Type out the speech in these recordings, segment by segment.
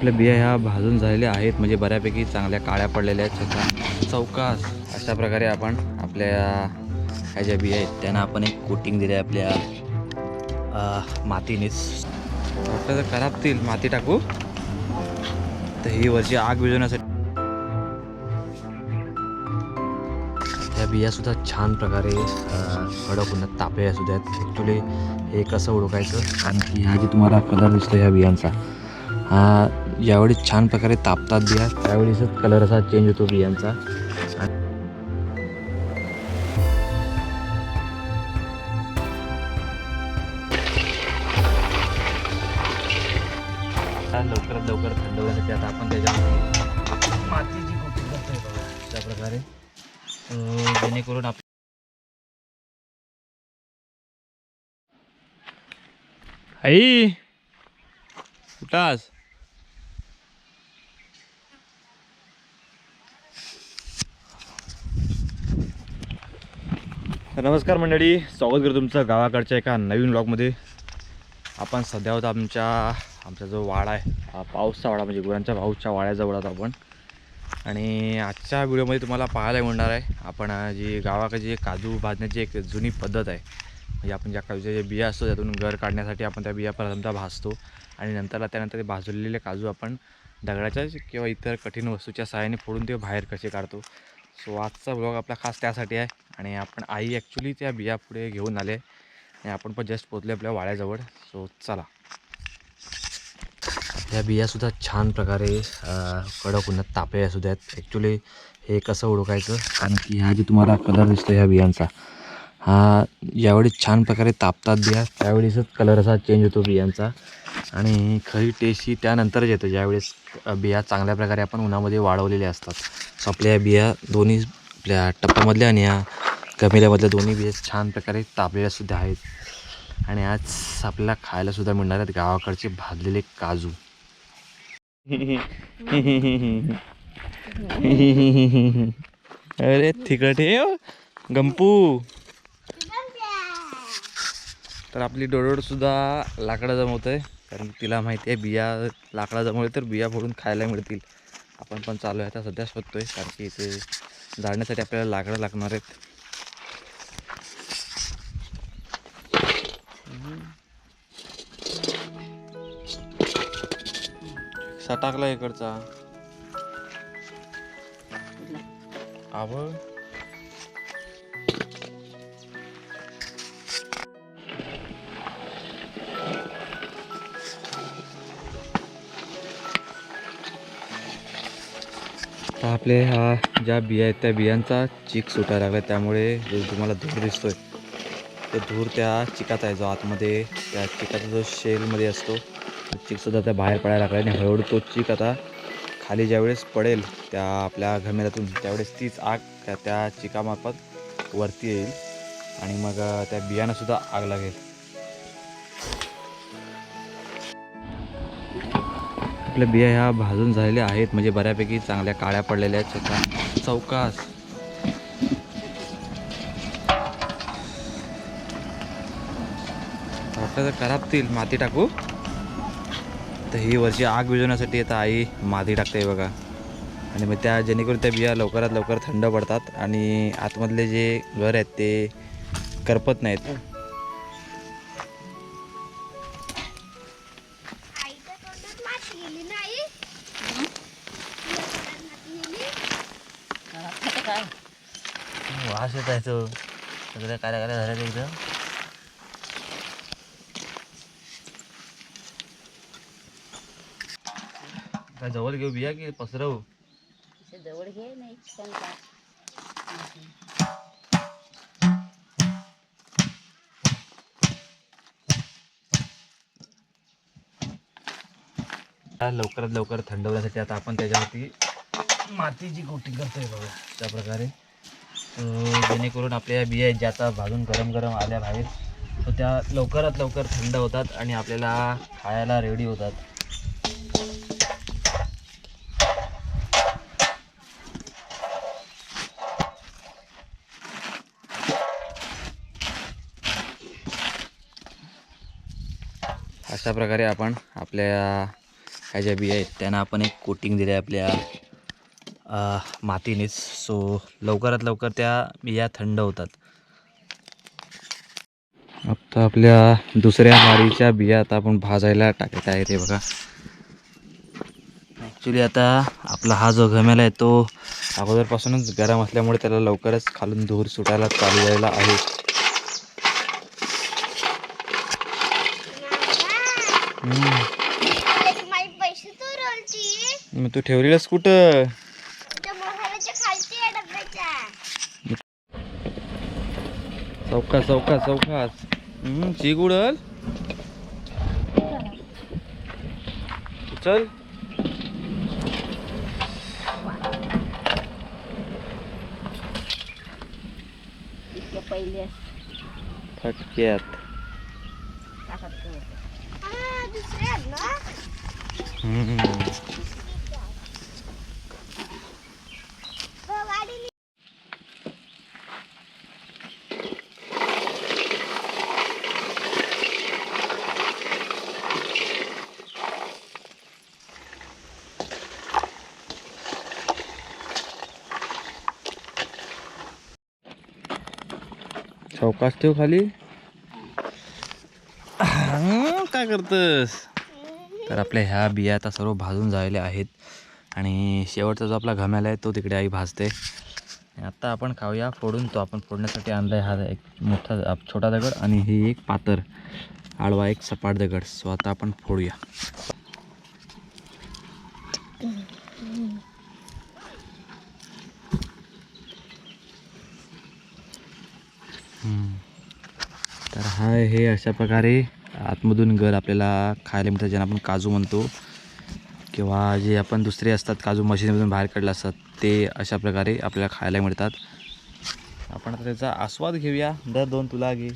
आपल्या बिया ह्या भाजून झालेल्या आहेत. म्हणजे बऱ्यापैकी चांगल्या काळ्या पडलेल्या आहेत. चौका चौकास अशा प्रकारे आपण आपल्या ह्या ज्या बिया आहेत त्यांना आपण एक कोटिंग दिले आपल्या मातीनेच. वाटलं तर खराबतील माती टाकू. तर ही वरची आग विझवण्यासाठी. त्या बियासुद्धा छान प्रकारे कडक उन्हात तापे असू द्यात. ॲक्च्युली हे कसं ओळखायचं आणखी हा जे तुम्हाला कलर दिसतो ह्या बियांचा हा ज्यावेळी छान प्रकारे तापतात बिया. त्यावेळीच कलर असा चेंज होतो बियांचा. लवकरात लवकर थंड होण्यासाठी आता आपण त्याच्यामध्ये मातीची कोटी करतोय बघा. अशा प्रकारे. जेणेकरून आप आई कुठास नमस्कार मंडळी स्वागत करतो तुमचं गावाकडच्या एका नवीन ब्लॉगमध्ये आपण सध्या होता आमच्या आमचा जो वाडा आहे हा पाऊसचा वाडा म्हणजे गुरांच्या पाऊसच्या वाड्याजवळ आहोत आपण. आणि आजच्या व्हिडिओमध्ये तुम्हाला पाहायला मिळणार आहे आपण जी गावाकडची काजू भाजण्याची एक जुनी पद्धत आहे. म्हणजे आपण ज्या काजूच्या ज्या बिया असतो त्यातून घर काढण्यासाठी आपण त्या बिया प्रथमतः भाजतो. आणि नंतरला त्यानंतर ते भाजलेले काजू आपण दगडाच्या किंवा इतर कठीण वस्तूच्या सहाय्याने फोडून ते बाहेर कसे काढतो. सो आजचा ब्लॉग आपला खास त्यासाठी आहे. आणि आपण आई ॲक्च्युली त्या बिया पुढे घेऊन आले. आणि आपण पण जस्ट पोचले आपल्या वाड्याजवळ. सो चला. या बियासुद्धा छान प्रकारे कडक उन्हात तापलेल्या सुद्धा आहेत. ॲक्च्युली हे कसं ओळखायचं कारण की हा जे तुम्हाला कलर दिसतो ह्या बियांचा हा ज्यावेळी छान प्रकारे तापतात बिया. त्यावेळीच कलर असा चेंज होतो बियांचा. आणि खरी टेस्ट ही त्यानंतरच येतं. ज्यावेळेस बिया चांगल्या प्रकारे आपण उन्हामध्ये वाढवलेल्या असतात. सो आपल्या या बिया दोन्ही आपल्या टप्प्यामधल्या आणि या कमेल्यामधल्या दोन्ही बिया छान प्रकारे तापलेल्या सुद्धा आहेत. आणि आज आपल्याला खायला सुद्धा मिळणार आहेत गावाकडचे भाजलेले काजू. अरे तिकट हो, गंपू. तर आपली डोडोडसुद्धा लाकडा लाकडं जमवत आहे कारण तिला माहिती आहे बिया लाकडा जमवले तर बिया फोडून खायला मिळतील. आपण पण चालू आहे आता सध्या शोधतोय कारण की इथे जाळण्यासाठी आपल्याला लाकडं लागणार आहेत. सटाकला इकडचा. आवड आता आपले हा ज्या बिया आहेत त्या बियांचा चीक सुटायला लागला त्यामुळे जो तुम्हाला धूर दिसतोय ते धूर त्या चिकात आहे जो आतमध्ये त्या चिकाचा जो शेलमध्ये असतो तो चीकसुद्धा त्या बाहेर पडायला लागला आणि हळूहळू तो चीक आता खाली ज्यावेळेस पडेल त्या आपल्या घमेल्यातून त्यावेळेस तीच आग त्या त्या चिकामार्फत वरती येईल. आणि मग त्या बियांनासुद्धा आग लागेल. आपल्या बिया ह्या भाजून झालेल्या आहेत म्हणजे बऱ्यापैकी चांगल्या काळ्या पडलेल्या आहेत चौका चौकास. वाटलं तर खराबतील माती टाकू. तर ही वर्षी आग विझवण्यासाठी आता आई माती टाकते बघा. आणि मग त्या जेणेकरून त्या बिया लवकरात लवकर थंड पडतात आणि आतमधले जे घर आहेत ते करपत नाहीत. वास येत आहे तो सगळ्या काऱ्या काऱ्या झाल्या एकदम काय जवळ घेऊ बिया की पसरवू? जवळ घे नाही काय लवकरात लवकर थंड होण्यासाठी आता आपण त्याच्यावरती मातीची कोटिंग करतोय बघा त्या प्रकारे. जेणेकरून आपल्या बिया आहेत ज्या आता भाजून गरम गरम आल्या बाहेर तर त्या लवकरात लवकर थंड होतात आणि आपल्याला खायला रेडी होतात. अशा प्रकारे आपण आपल्या ह्या ज्या बिया आहेत त्यांना आपण एक कोटिंग दिलं आहे आपल्या मातीनेच. सो लवकरात लवकर त्या बिया थंड होतात. आता आपल्या दुसऱ्या माळीच्या बिया आता आपण भाजायला टाकत आहे ते बघा. ॲक्च्युली आता आपला हा जो घमेला आहे तो अगोदरपासूनच गरम असल्यामुळे त्याला लवकरच खालून धूर सुटायला चालू झालेला आहे. मग तू ठेवलेलंस कुठं त्या मोहराच्या खालती आहे डब्याच्या चीक उडल. चल. इतक्या पहिले फटक्यात हम्म. हो, गाडी सावकाश ठेव खाली. काय करतस? तर आपल्या ह्या बिया आता सर्व भाजून झालेल्या आहेत. आणि शेवटचा जो आपला घम्याला आहे तो तिकडे आई भाजते. आत्ता आता आपण खाऊया फोडून. तो आपण फोडण्यासाठी आणला आहे हा एक मोठा छोटा दगड आणि ही एक पातर आडवा एक सपाट दगड. सो आता आपण फोडूया हम्म. तर हे अशा प्रकारे आतमधून गर आपल्याला खायला मिळतात ज्यांना आपण काजू म्हणतो. किंवा जे आपण दुसरे असतात काजू मशीनमधून बाहेर काढले असतात ते अशा प्रकारे आपल्याला खायला मिळतात. आपण आता त्याचा आस्वाद घेऊया. दर दोन तुला घे.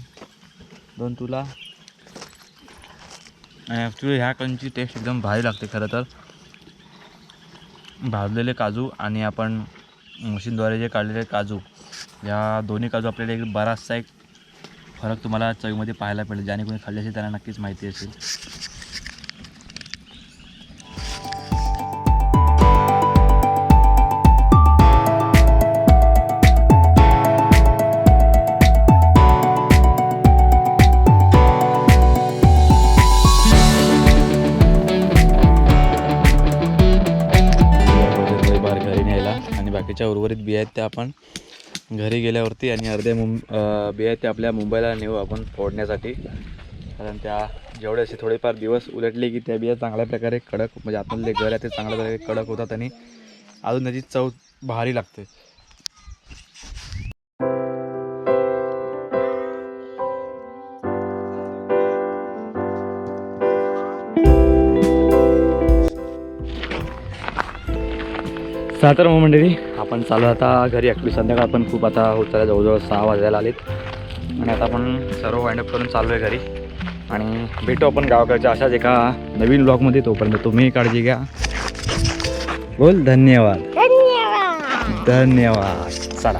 दोन तुला. ॲक्च्युली ह्या कंची टेस्ट एकदम भारी लागते खरं तर. भाजलेले काजू आणि आपण मशीनद्वारे जे काढलेले काजू या दोन्ही काजू आपल्याला एक बराचसा एक फरक तुम्हाला चवीमध्ये पाहायला मिळेल. ज्याने कोणी खाल्ले असेल त्यांना नक्कीच माहिती असेल. बिया बाहेर घरी न्यायला आणि बाकीच्या उर्वरित बिया आहेत त्या आपण घरी गेल्यावरती आणि अर्ध्या मुं बिया ते त्या आपल्या मुंबईला नेऊ आपण फोडण्यासाठी. कारण त्या जेवढे असे थोडेफार दिवस उलटले की त्या बिया चांगल्या प्रकारे कडक म्हणजे आतमधले घर आहे ते चांगल्या प्रकारे कडक होतात आणि अजून त्याची चव भारी लागते. सातारा मंडळी आपण चालू आता घरी. ॲक्च्युली संध्याकाळ पण खूप आता होत चालल्या. जवळजवळ सहा वाजायला आलेत. आणि आता आपण सर्व वाइंडअप करून चाललो आहे घरी. आणि भेटू आपण गावाकडच्या अशाच एका नवीन ब्लॉगमध्ये तोपर्यंत तुम्ही काळजी घ्या. बोल धन्यवाद. धन्यवाद. धन्यवाद. चला.